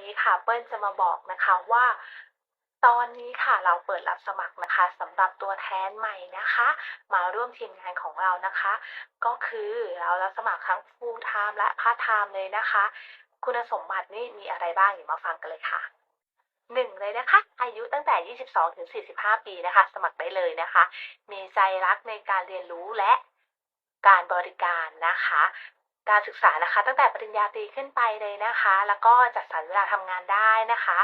นี้ค่ะเปิ้ลจะมาบอกนะคะว่าตอนนี้ค่ะเราเปิดรับสมัครนะคะสำหรับตัวแทนใหม่นะคะ มาร่วมทีมงานของเรานะคะ ก็คือเรารับสมัครทั้ง full time และ part time เลยนะคะ คุณสมบัตินี่มีอะไรบ้างอย่ามาฟังกันเลยค่ะหนึ่งเลยนะคะ อายุตั้งแต่ 22 ถึง 45 ปีนะคะ สมัครได้เลยนะคะ มีใจรักในการเรียนรู้และการบริการนะคะ การศึกษานะคะ ตั้งแต่ปริญญาตรีขึ้นไปเลยนะคะ แล้วก็จัดสรรเวลาทำงานได้นะคะ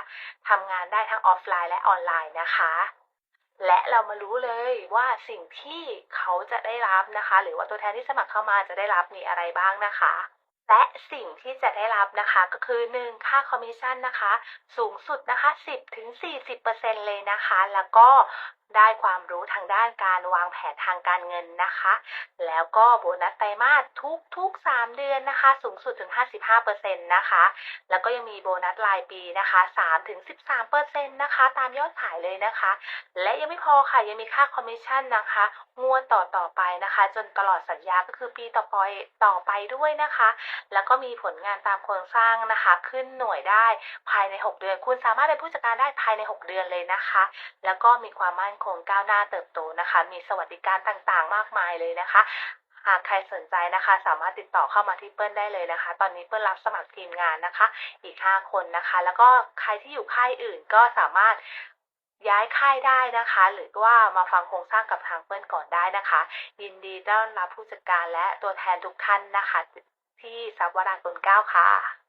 ทำงานได้ทั้งออฟไลน์และออนไลน์นะคะ และเรามารู้เลยว่าสิ่งที่เขาจะได้รับนะคะ หรือว่าตัวแทนที่สมัครเข้ามาจะได้รับมีอะไรบ้างนะคะ และสิ่งที่จะได้รับนะคะก็คือ 1 ค่าคอมมิชชั่นนะคะ สูงสุดนะคะ 10ถึง40%เลยนะคะ แล้วก็ได้ความรู้ทางด้านการวางแผนทางการเงินนะคะ แล้วก็โบนัสไตรมาสทุกทุกๆ3เดือนนะคะ สูงสุดถึง 55%นะคะ แล้วก็ยังมีโบนัสรายปีนะคะ3ถึง13%นะคะ ตามยอดขายเลยนะคะ และยังไม่พอค่ะ ยังมีค่าคอมมิชชั่นนะคะ งวดต่อต่อไปนะคะ จนตลอดสัญญาก็คือปีต่อไปต่อไปด้วยนะคะ แล้วก็มีผลงานตามโครงสร้างนะคะ ขึ้นหน่วยได้ภายใน 6 เดือน คุณสามารถเป็นผู้จัดการได้ภายใน 6 เดือนเลยนะคะ แล้วก็มีความมั่นคงก้าวหน้าเติบโตนะคะ มีสวัสดิการต่างๆ มากมายเลยนะคะหากใครสนใจนะคะ สามารถติดต่อเข้ามาที่เปิ้ลได้เลยนะคะ ตอนนี้เปิ้ลรับสมัครทีมงานนะคะ อีก 5 คนนะคะ แล้วก็ใครที่อยู่ค่ายอื่นก็สามารถ ย้ายค่ายได้นะคะ หรือว่ามาฟังโครงสร้างกับทางเพื่อนก่อนได้นะคะ ยินดีต้อนรับผู้จัดการและตัวแทนทุกท่านนะคะ ที่ซับวรากลเก้าค่ะ